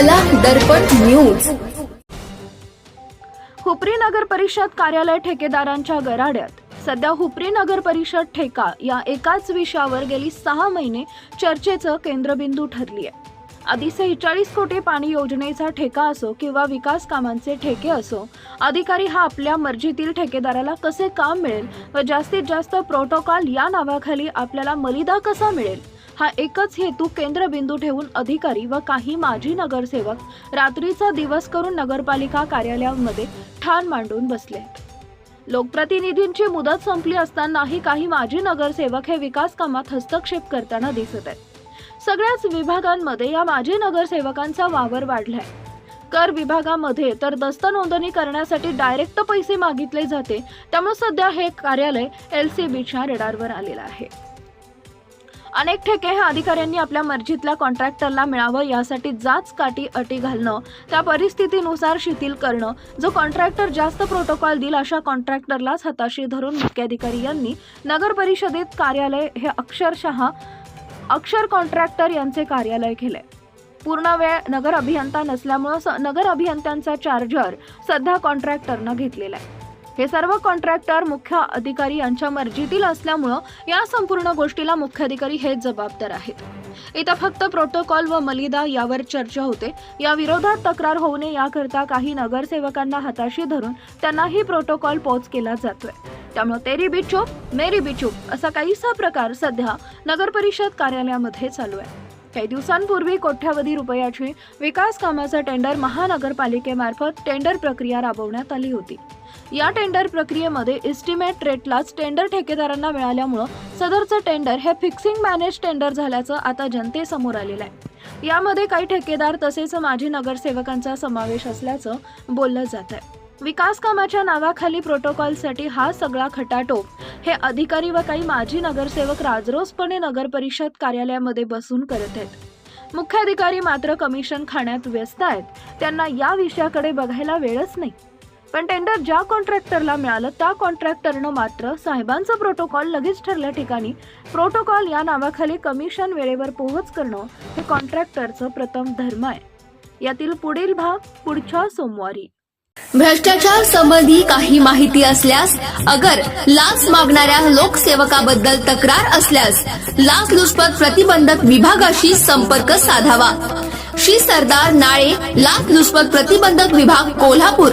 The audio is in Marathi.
कला दर्पण न्यूज हुपरी नगर परिषद कार्यालय ठेकेदारांच्या गराड्यात. सध्या हुपरी नगर परिषद ठेका या एकाच विषयावर गेली सहा महिने चर्चेचं केंद्रबिंदू ठरली आहे आधी सेहेचाळीस कोटी पाणी योजनेचा ठेका असो किंवा विकास कामांचे ठेके असो अधिकारी हा आपल्या मर्जीतील ठेकेदाराला कसे काम मिळेल व जास्तीत जास्त प्रोटोकॉल या नावाखाली आपल्याला मलिदा कसा मिळेल? हा एकच हेतू केंद्रबिंदू ठेवून अधिकारी व काही माजी नगरसेवक रात्रीचा दिवस करून नगरपालिका कार्यालयामध्ये ठाण मांडून बसले. लोकप्रतिनिधींची मुदत संपली असतानाही काही माजी नगरसेवक हे विकास कामात हस्तक्षेप करताना दिसत आहेत. सगळ्याच विभागांमध्ये या माजी नगरसेवकांचा वावर वाढलाय. कर विभागामध्ये तर दस्त नोंदणी करण्यासाठी डायरेक्ट पैसे मागितले जाते त्यामुळे सध्या हे कार्यालय एल सी बीच्या रडारवर आलेलं आहे. अनेक ठेके हे अधिकाऱ्यांनी आपल्या मर्जीतल्या कॉन्ट्रॅक्टरला मिळावं यासाठी जाच काटी अटी घालणं त्या परिस्थितीनुसार शिथिल करणं जो कॉन्ट्रॅक्टर जास्त प्रोटोकॉल देईल अशा कॉन्ट्रॅक्टरलाच हाताशी धरून मुख्याधिकारी यांनी नगर परिषदेत कार्यालय हे अक्षरशः अक्षर कॉन्ट्रॅक्टर यांचे कार्यालय केले पूर्ण वेळ नगर अभियंता नसल्यामुळं स- नगर अभियंत्यांचा चार्जर सध्या कॉन्ट्रॅक्टरनं घेतलेला आहे. हे सर्व कॉन्ट्रॅक्टर मुख्य अधिकारी यांच्या मर्जीतील असल्यामुळं या संपूर्ण गोष्टीला मुख्याधिकारी हेच जबाबदार आहेत. इथं फक्त प्रोटोकॉल व मलिदा यावर चर्चा होते. या विरोधात तक्रार होऊ नये याकरता काही नगरसेवकांना हाताशी धरून त्यांनाही प्रोटोकॉल पोच केला जातोय. त्यामुळे तेरी बिचूप मेरी बिचूप असा काहीसा प्रकार सध्या नगर परिषद कार्यालयामध्ये चालू आहे. काही दिवसांपूर्वी कोट्यावधी रुपयाची विकास कामाचं टेंडर महानगरपालिकेमार्फत टेंडर प्रक्रिया राबवण्यात आली होती. या टेंडर प्रक्रियेमध्ये इस्टिमेट रेटलाच टेंडर ठेकेदारांना मिळाल्यामुळं सदरचं टेंडर हे फिक्सिंग मॅनेज टेंडर झाल्याचं आता जनतेसमोर आलेलं आहे. यामध्ये काही ठेकेदार तसेच माजी नगरसेवकांचा समावेश असल्याचं बोललं जात आहे. विकास कामाच्या नावाखाली प्रोटोकॉलसाठी हा सगळा खटाटोप हे अधिकारी व काही माजी नगरसेवक राजरोसपणे नगर परिषद कार्यालयामध्ये बसून करत आहेत. मुख्याधिकारी मात्र कमिशन खाण्यात व्यस्त आहेत. त्यांना या विषयाकडे बघायला वेळच नाही. पण टेंडर ज्या कॉन्ट्रॅक्टरला मिळालं त्या कॉन्ट्रॅक्टरनं मात्र साहेबांचं प्रोटोकॉल लगेच ठरल्या ठिकाणी. प्रोटोकॉल या नावाखाली कमिशन वेळेवर पोहोच करणं हे कॉन्ट्रॅक्टरचं प्रथम धर्म आहे. यातील पुढील भाग पुढच्या सोमवारी. भ्रष्टाचार संबंधी काही माहिती असल्यास अगर लाच मागणाऱ्या लोकसेवकाबद्दल तक्रार असल्यास लाचलुचपत प्रतिबंधक विभागाशी संपर्क साधावा. श्री सरदार नाळे लाचलुचपत प्रतिबंधक विभाग कोल्हापूर.